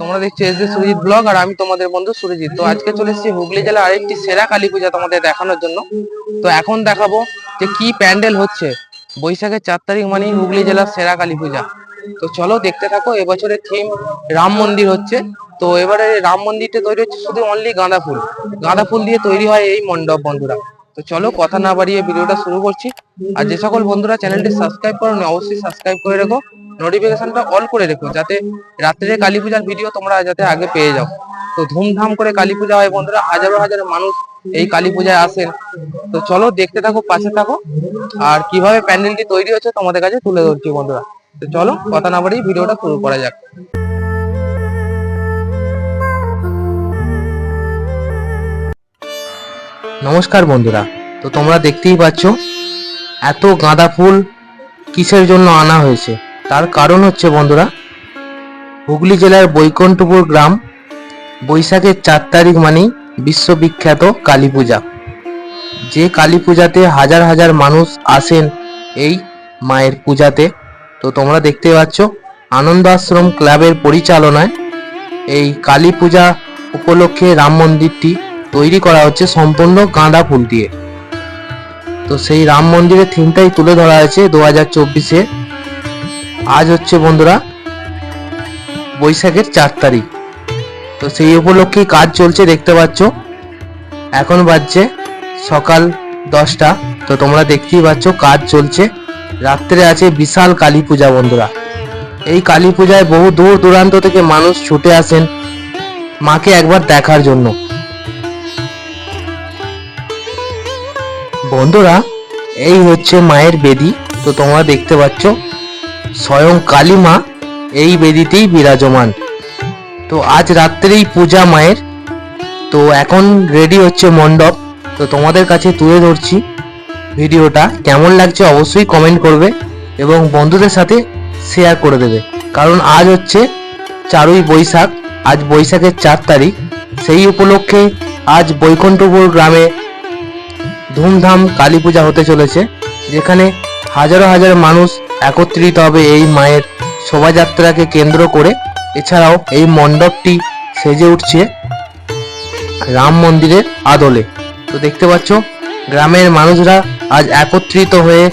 তোমরা দেখছ S Surajit blog আর আমি তোমাদের বন্ধু সুরজিৎ। তো আজকে চলে এসেছি হুগলি জেলার আরেকটি সেরা কালী পূজা তোমাদের দেখানোর জন্য। তো এখন দেখাবো যে কি প্যান্ডেল হচ্ছে। বৈশাখের চার তারিখ মানেই হুগলি জেলার সেরা কালী পূজা। তো চলো দেখতে থাকো, এবছরের থিম রাম মন্দির হচ্ছে। তো এবারে রাম মন্দিরটা তৈরি হচ্ছে শুধু অনলি গাঁদা ফুল। গাঁদা ফুল দিয়ে তৈরি হয় এই মণ্ডপ বন্ধুরা। তো চলো কথা না বাড়িয়ে ভিডিওটা শুরু করছি। আর যে সকল বন্ধুরা চ্যানেলটি সাবস্ক্রাইব করোনি, অবশ্যই সাবস্ক্রাইব করে রেখো। নোটিফিকেশনটা অল করে রেখো, যাতে রাত্রে কালী পূজার ভিডিও তোমরা যাতে আগে পেয়ে যাও। তো ধুমধাম করে কালী পূজা হয় বন্ধুরা, হাজারো হাজারো মানুষ এই কালী পূজায় আসেন। তো চলো দেখতে থাকো, পাশে থাকো। আর কীভাবে প্যান্ডেলটি তৈরি হচ্ছে তোমাদের কাছে তুলে ধরছি বন্ধুরা। তো চলো কথা না বাড়িয়ে ভিডিওটা শুরু করা যাক। নমস্কার বন্ধুরা, তো তোমরা দেখতেই পাচ্ছ, এত গাঁদা ফুল কিসের জন্য আনা হয়েছে? তার কারণ হচ্ছে বন্ধুরা, হুগলি জেলার বৈকুণ্ঠপুর গ্রাম, বৈশাখের চার তারিখ মানেই বিশ্ববিখ্যাত কালী পূজা। যে কালী পূজাতে হাজার হাজার মানুষ আসেন এই মায়ের পূজাতে। তো তোমরা দেখতে পাচ্ছ আনন্দ আশ্রম ক্লাবের পরিচালনায় এই কালী পূজা উপলক্ষে রাম মন্দিরটি তৈরি করা হচ্ছে সম্পূর্ণ গাঁদা ফুল দিয়ে। তো সেই রাম মন্দিরের থিমটাই তুলে ধরা হয়েছে দু হাজার চব্বিশে। আজ হচ্ছে বন্ধুরা বৈশাখের চার তারিখ। তো সেই উপলক্ষেই কাজ চলছে, দেখতে পাচ্ছ। এখন বাজছে সকাল দশটা। তো তোমরা দেখতেই পাচ্ছ কাজ চলছে। রাত্রে আছে বিশাল কালী পূজা বন্ধুরা। এই কালী পূজায় বহু দূর দূরান্ত থেকে মানুষ ছুটে আসেন মাকে একবার দেখার জন্য। বন্ধুরা, এই হচ্ছে মায়ের বেদি। তো তোমরা দেখতে পাচ্ছ, স্বয়ং কালী মা এই বেদিতেই বিরাজমান। তো আজ রাত্রেই পূজা মায়ের। তো এখন রেডি হচ্ছে মণ্ডপ। তো তোমাদের কাছে তুলে ধরছি ভিডিওটা। কেমন লাগছে অবশ্যই কমেন্ট করবে এবং বন্ধুদের সাথে শেয়ার করে দেবে। কারণ আজ হচ্ছে চারই বৈশাখ। আজ বৈশাখের চার তারিখ। সেই উপলক্ষে আজ বৈকুণ্ঠপুর গ্রামে ধুমধাম কালী পূজা হতে চলেছে, যেখানে হাজারো হাজার মানুষ একত্রিত হবে এই মায়ের শোভাযাত্রাকে কেন্দ্র করে। এছাড়াও এই মণ্ডপটি সেজে উঠছে রাম মন্দিরের আদলে। তো দেখতে পাচ্ছ, গ্রামের মানুষরা আজ একত্রিত হয়ে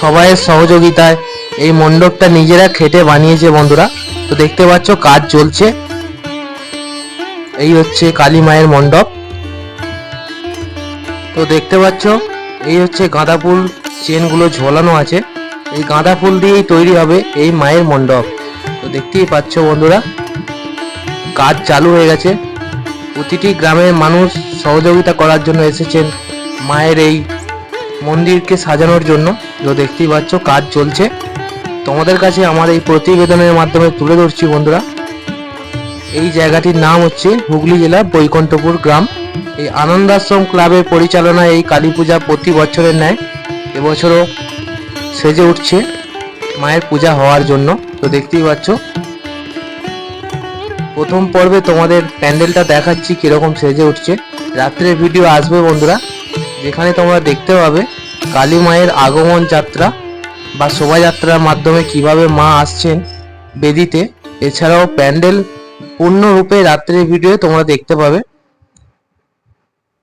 সবাইয়ের সহযোগিতায় এই মণ্ডপটা নিজেরা খেটে বানিয়েছে বন্ধুরা। তো দেখতে পাচ্ছ, কাজ চলছে। এই হচ্ছে কালী মায়ের মণ্ডপ। তো দেখতে পাচ্ছ, এই হচ্ছে গাঁদা ফুল চেনগুলো ঝোলানো আছে। এই গাঁদা ফুল দিয়েই তৈরি হবে এই মায়ের মণ্ডপ। তো দেখতেই পাচ্ছ বন্ধুরা, কাজ চালু হয়ে গেছে। প্রতিটি গ্রামের মানুষ সহযোগিতা করার জন্য এসেছেন মায়ের এই মন্দিরকে সাজানোর জন্য। তো দেখতেই পাচ্ছ কাজ চলছে। তোমাদের কাছে আমার এই প্রতিবেদনের মাধ্যমে তুলে ধরছি বন্ধুরা। এই জায়গাটির নাম হচ্ছে হুগলি জেলার বৈকুণ্ঠপুর গ্রাম। এই আনন্দাশ্রম ক্লাবের পরিচালনায় এই কালী পূজা প্রতি বছরের ন্যায় এবছরও সেজে উঠছে মায়ের পূজা হওয়ার জন্য। তো দেখতেই পাচ্ছ। প্রথম পর্বে তোমাদের প্যান্ডেলটা দেখাচ্ছি কীরকম সেজে উঠছে। রাত্রে ভিডিও আসবে বন্ধুরা, যেখানে তোমরা দেখতে পাবে কালী মায়ের আগমন যাত্রা বা শোভাযাত্রার মাধ্যমে কীভাবে মা আসছেন বেদিতে। এছাড়াও প্যান্ডেল পূর্ণরূপে রাত্রের ভিডিও তোমরা দেখতে পাবে।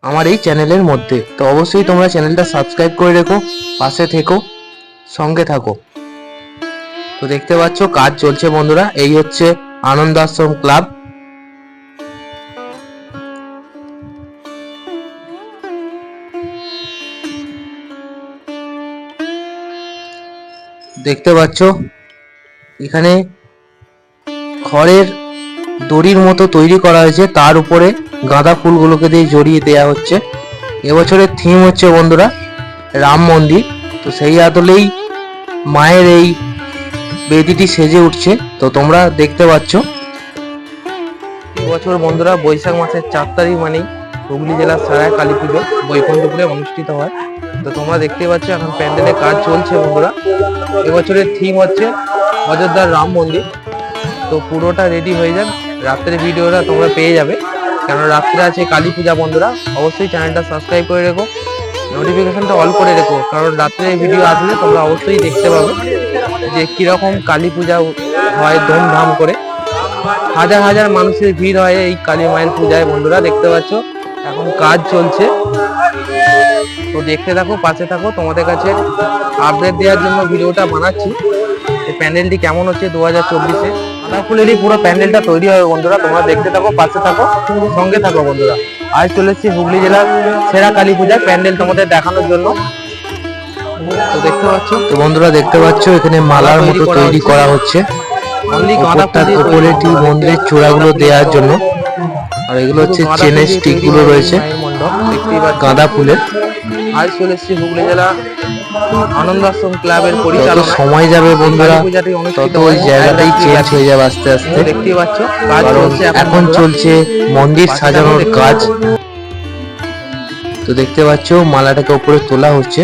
আমার এই চ্যানেলের মধ্যে। তো অবশ্যই তোমরা চ্যানেলটা সাবস্ক্রাইব করে রেখো, পাশে থেকো, সঙ্গে থাকো। তো দেখতে পাচ্ছ, কাজ চলছে বন্ধুরা। এই হচ্ছে আনন্দ আশ্রম ক্লাব। দেখতে পাচ্ছ, এখানে খড়ের দড়ির মতো তৈরি করা হয়েছে। তার উপরে গাঁদা ফুলগুলোকে দিয়ে জড়িয়ে দেওয়া হচ্ছে। এবছরের থিম হচ্ছে বন্ধুরা, রাম মন্দির। তো সেই আদলেই মায়ের এই বেদিটি সেজে উঠছে। তো তোমরা দেখতে পাচ্ছ। এবছর বন্ধুরা বৈশাখ মাসের চার তারিখ মানেই হুগলি জেলার সারায় কালী পুজো বৈকুণ্ঠপুরে অনুষ্ঠিত হয়। তো তোমরা দেখতে পাচ্ছ এখন প্যান্ডেলের কাজ চলছে বন্ধুরা। এবছরের থিম হচ্ছে অযোধ্যার রাম মন্দির। তো পুরোটা রেডি হয়ে যাক। রাত্রে ভিডিওটা তোমরা পেয়ে যাবে। কেন রাত্রে আছে কালী পূজা বন্ধুরা, অবশ্যই চ্যানেলটা সাবস্ক্রাইব করে রেখো নোটিফিকেশনটা অল করে রেখো, কারণ রাত্রে ভিডিও আসলে তোমরা অবশ্যই দেখতে পাবে যে কীরকম কালী পূজা হয় ধুমধাম করে। হাজার হাজার মানুষের ভিড় হয় এই কালী মায়ের পূজায় বন্ধুরা, দেখতে পাচ্ছ? এখন কাজ চলছে। তো দেখতে থাকো, পাশে থাকো, তোমাদের কাছে আপডেট দেওয়ার জন্য ভিডিওটা বানাচ্ছি। প্যান্ডেলটি কেমন হচ্ছে দু হাজার চব্বিশে? গাঁদা ফুলেরই পুরো প্যান্ডেলটা তৈরি হবে বন্ধুরা তোমরা দেখতে থাকো পাশে থাকো সঙ্গে থাকো বন্ধুরা। আজ চলে এসেছি হুগলি জেলার সেরা কালী পূজার প্যান্ডেল তোমাদের দেখানোর জন্য। তো দেখতে পাচ্ছ? তো বন্ধুরা দেখতে পাচ্ছ এখানে মালার মতো তৈরি করা হচ্ছে। উপরেটি মন্দিরের চূড়াগুলো দেওয়ার জন্য। আর এগুলো হচ্ছে চেনের স্টিকগুলো রয়েছে। গাঁদা ফুলের। আজ চলে এসেছি হুগলি জেলা ক্লাবের পরিচালনা সময় যাবে বন্ধুরা তত ওই জায়গাটাই চেঞ্জ হয়ে যাবে আস্তে আস্তে। দেখতে পাচ্ছ কাজ চলছে এখন। চলছে মন্দির সাজানোর কাজ। তো দেখতে পাচ্ছ মালাটাকে উপরে তোলা হচ্ছে।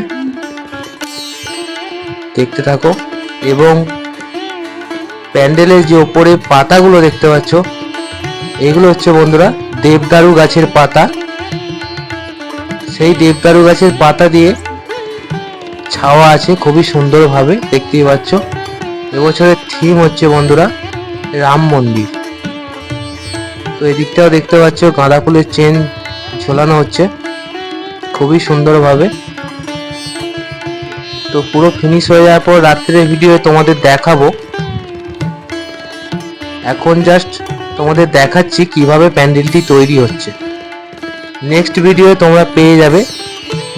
দেখতে থাকো। এবং প্যান্ডেলের যে ওপরে পাতাগুলো দেখতে পাচ্ছ এগুলো হচ্ছে বন্ধুরা দেবদারু গাছের পাতা। সেই দেবদারু গাছের পাতা দিয়ে ছাওয়া আছে, খুবই সুন্দরভাবে, দেখতেই পাচ্ছ। এবছরের থিম হচ্ছে বন্ধুরা, রাম মন্দির। তো এদিকটাও দেখতে পাচ্ছ, গাঁদা ফুলের চেন ঝোলানো হচ্ছে, খুবই সুন্দরভাবে। তো পুরো ফিনিশ হয়ে যাওয়ার পর রাত্রের ভিডিও তোমাদের দেখাবো। এখন জাস্ট তোমাদের দেখাচ্ছি কীভাবে প্যান্ডেলটি তৈরি হচ্ছে। নেক্সট ভিডিও তোমরা পেয়ে যাবে,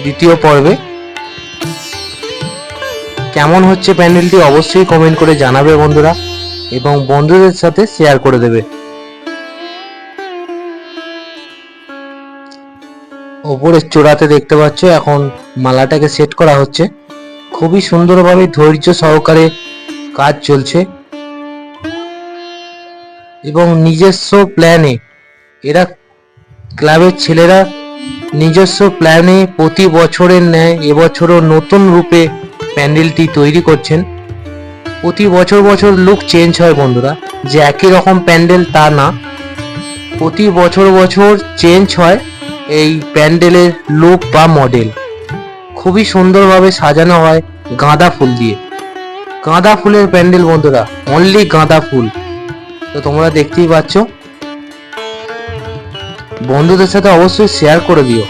দ্বিতীয় পর্বে। কেমন হচ্ছে প্যান্ডেলটি অবশ্যই কমেন্ট করে জানাবে বন্ধুরা এবং বন্ধুদের সাথে শেয়ার করে দেবে। ওপরের চূড়াতে দেখতে পাচ্ছ এখন মালাটাকে সেট করা হচ্ছে। খুবই সুন্দরভাবে ধৈর্য সহকারে কাজ চলছে। এবং নিজস্ব প্ল্যানে এরা ক্লাবের ছেলেরা নিজস্ব প্ল্যানে প্রতি বছরের ন্যায় এবছরও নতুন রূপে প্যান্ডেলটি তৈরি করছেন। প্রতি বছর বছর লুক চেঞ্জ হয় বন্ধুরা, যে একই রকম প্যান্ডেল তা না। প্রতি বছর বছর চেঞ্জ হয় এই প্যান্ডেলের লুক বা মডেল। খুবই সুন্দরভাবে সাজানো হয় গাঁদা ফুল দিয়ে। গাঁদা ফুলের প্যান্ডেল বন্ধুরা অনলি গাঁদা ফুল। তো তোমরা দেখতেই পাচ্ছ। বন্ধুদের সাথে অবশ্যই শেয়ার করে দিও।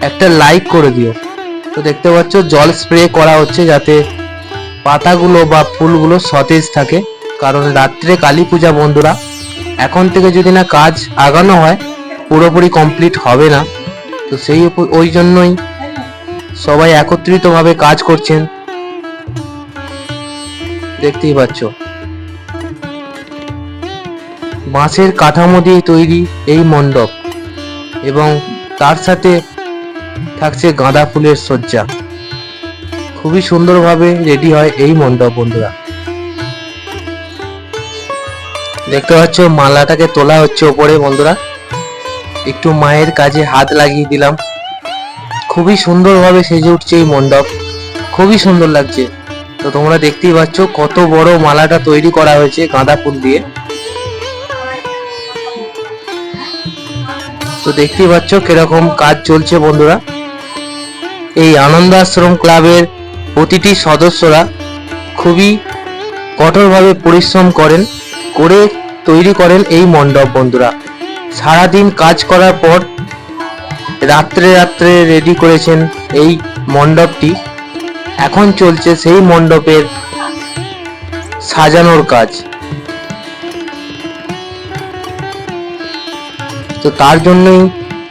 একটা লাইক করে দিও। তো দেখতে পাচ্ছ, জল স্প্রে করা হচ্ছে যাতে পাতাগুলো বা ফুলগুলো সতেজ থাকে। কারণ রাত্রে কালী পূজা বন্ধুরা, এখন থেকে যদি না কাজ আগানো হয়, পুরোপুরি কমপ্লিট হবে না। তো সেই ওই জন্যই সবাই একত্রিতভাবে কাজ করছেন। দেখতেই পাচ্ছ। বাঁশের কাঠামো দিয়ে তৈরি এই মণ্ডপ। এবং তার সাথে থাকছে গাঁদা ফুলের সজ্জা খুবই সুন্দরভাবে রেডি হয় এই মণ্ডপ বন্ধুরা। দেখতে পাচ্ছ, মালাটাকে তোলা হচ্ছে ওপরে বন্ধুরা। একটু মায়ের কাজে হাত লাগিয়ে দিলাম। খুবই সুন্দরভাবে সেজে উঠছে এই মণ্ডপ। খুবই সুন্দর লাগছে। তো তোমরা দেখতেই পাচ্ছ, কত বড় মালাটা তৈরি করা হয়েছে গাঁদা ফুল দিয়ে। তো দেখতেই পাচ্ছ কীরকম কাজ চলছে বন্ধুরা। এই আনন্দ আশ্রম ক্লাবের প্রতিটি সদস্যরা খুবই কঠোরভাবে পরিশ্রম করেন, করে তৈরি করেন এই মণ্ডপ বন্ধুরা। সারাদিন কাজ করার পর রাত্রে রাত্রে রেডি করেছেন এই মণ্ডপটি। এখন চলছে সেই মণ্ডপের সাজানোর কাজ। তো তার জন্যই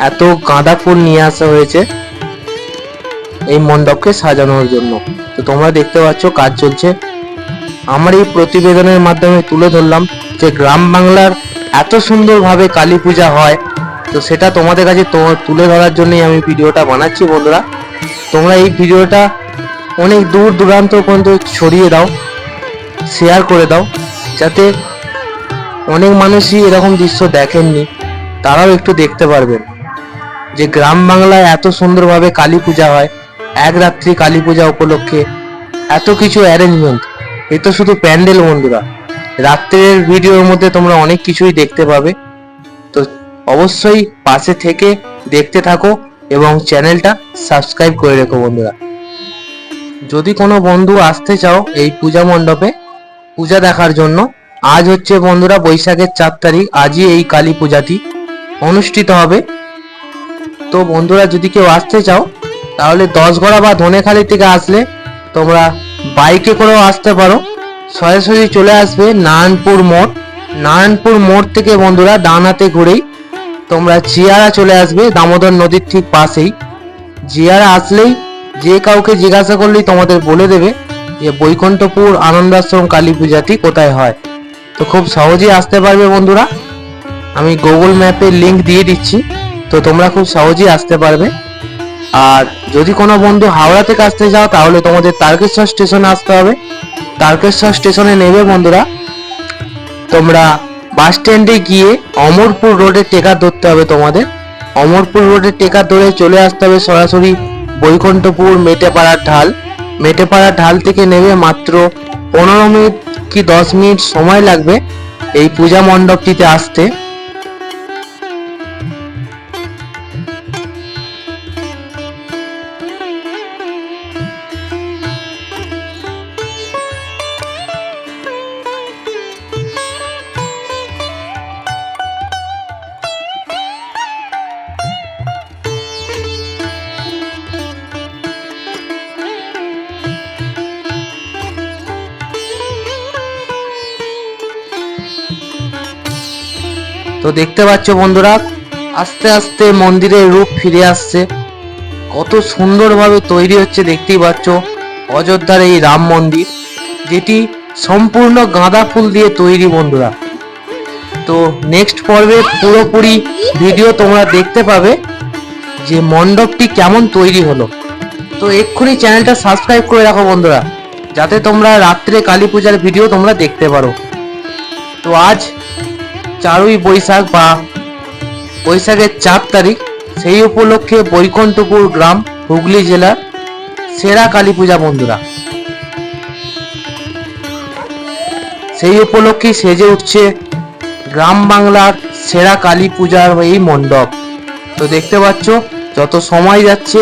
এত গাঁদা ফুল নিয়ে আসা হয়েছে এই মণ্ডপকে সাজানোর জন্য। তো তোমরা দেখতে পাচ্ছ কাজ চলছে। আমার এই প্রতিবেদনের মাধ্যমে তুলে ধরলাম যে গ্রাম বাংলার এত সুন্দরভাবে কালী পূজা হয়। তো সেটা তোমাদের কাছে তুলে ধরার জন্যই আমি ভিডিওটা বানাচ্ছি বন্ধুরা। তোমরা এই ভিডিওটা অনেক দূর দূরান্ত পর্যন্ত ছড়িয়ে দাও শেয়ার করে দাও, যাতে অনেক মানুষই এরকম দৃশ্য দেখেননি। তারাও একটু দেখতে পারবেন। যে গ্রাম বাংলায় এত সুন্দরভাবে কালী পূজা হয়, এক রাত্রি কালী পূজা উপলক্ষে এত কিছু অ্যারেঞ্জমেন্ট এ তো শুধু প্যান্ডেল বন্ধুরা। রাত্রের ভিডিওর মধ্যে তোমরা অনেক কিছুই দেখতে পাবে। তো অবশ্যই পাশে থেকে দেখতে থাকো এবং চ্যানেলটা সাবস্ক্রাইব করে রেখো বন্ধুরা। যদি কোনো বন্ধু আসতে চাও এই পূজা মণ্ডপে পূজা দেখার জন্য, আজ হচ্ছে বন্ধুরা বৈশাখের চার তারিখ, আজই এই কালী পূজাটি। অনুষ্ঠিত হবে। তো বন্ধুরা, যদি কেউ আসতে চাও, তাহলে দশগড়া বা ধনেখালি থেকে আসলে তোমরা বাইকে করেও আসতে পারো। সরাসরি চলে আসবে নারায়ণপুর মোড়। নারায়ণপুর মোড় থেকে বন্ধুরা, ডান হাতে ঘুরেই তোমরা জিয়ারা চলে আসবে, দামোদর নদীর ঠিক পাশেই। জিয়ারা আসলেই যে কাউকে জিজ্ঞাসা করলেই তোমাদের বলে দেবে যে বৈকুণ্ঠপুর আনন্দাশ্রম কালী পূজাটি কোথায় হয়। তো খুব সহজেই আসতে পারবে বন্ধুরা। আমি গুগল ম্যাপে লিংক দিয়ে দিচ্ছি, তো তোমরা খুব সহজেই আসতে পারবে। আর যদি কোনো বন্ধু হাওড়া থেকে আসতে যাও, তাহলে তোমাদের তারকেশ্বর স্টেশনে আসতে হবে। তারকেশ্বর স্টেশনে নেবে বন্ধুরা, তোমরা বাস স্ট্যান্ডে গিয়ে অমরপুর রোডে টেকার ধরতে হবে তোমাদের। অমরপুর রোডের টেকার ধরে চলে আসতে হবে সরাসরি বৈকুণ্ঠপুর মেটেপাড়ার ঢাল। মেটেপাড়ার ঢাল থেকে নেবে মাত্র পনেরো মিনিট কি দশ মিনিট সময় লাগবে এই পূজা মণ্ডপটিতে আসতে। দেখতে পাচ্ছ বন্ধুরা, আস্তে আস্তে মন্দিরের রূপ ফিরে আসছে। কত সুন্দরভাবে তৈরি হচ্ছে দেখতেই পাচ্ছ, অযোধ্যার এই রাম মন্দির, যেটি সম্পূর্ণ গাঁদা ফুল দিয়ে তৈরি বন্ধুরা। তো নেক্সট পর্বে পুরোপুরি ভিডিও তোমরা দেখতে পাবে যে মণ্ডপটি কেমন তৈরি হলো। তো এক্ষুনি চ্যানেলটা সাবস্ক্রাইব করে রাখো বন্ধুরা, যাতে তোমরা রাত্রে কালী পূজার ভিডিও তোমরা দেখতে পারো। তো আজ চারই বৈশাখ বা বৈশাখের চার তারিখ, সেই উপলক্ষে বৈকুণ্ঠপুর গ্রাম, হুগলি জেলার সেরা কালী পূজা বন্ধুরা। সেই উপলক্ষে সেজে উঠছে গ্রাম বাংলার সেরা কালী পূজার এই মণ্ডপ। তো দেখতে পাচ্ছ, যত সময় যাচ্ছে,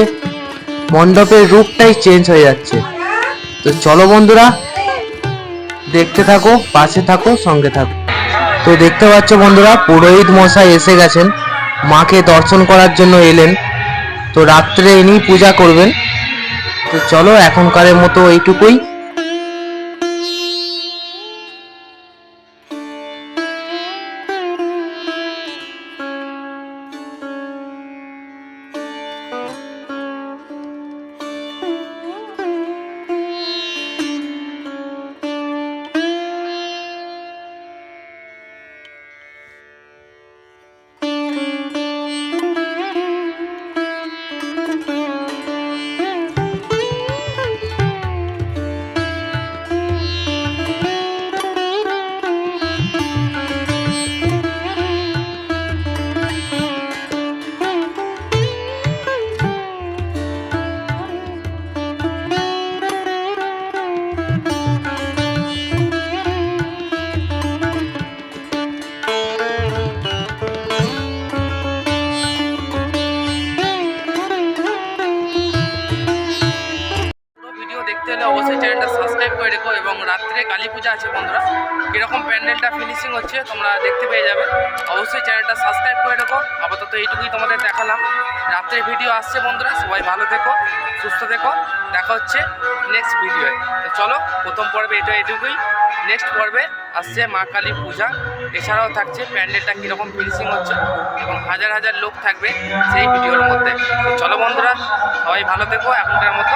মণ্ডপের রূপটাই চেঞ্জ হয়ে যাচ্ছে। তো চলো বন্ধুরা, দেখতে থাকো, পাশে থাকো, সঙ্গে থাকো। তো দেখতে পাচ্ছ বন্ধুরা, পুরোহিত মশাই এসে গেছেন। মাকে দর্শন করার জন্য এলেন। তো রাত্রে ইনি পূজা করবেন। তো চলো, এখনকারের মতো এইটুকুই। রাত্রে ভিডিও আসছে বন্ধুরা, সবাই ভালো থেকো, সুস্থ থেকো, দেখা হচ্ছে নেক্সট ভিডিওয়ে তো চলো, প্রথম পর্বে এটা এটুকুই নেক্সট পর্বে আসছে মা কালী পূজা, এছাড়াও থাকছে প্যান্ডেলটা কীরকম ফিনিশিং হচ্ছে এবং হাজার হাজার লোক থাকবে সেই ভিডিওর মধ্যে। চলো বন্ধুরা, সবাই ভালো থেকো, এখনকার মতো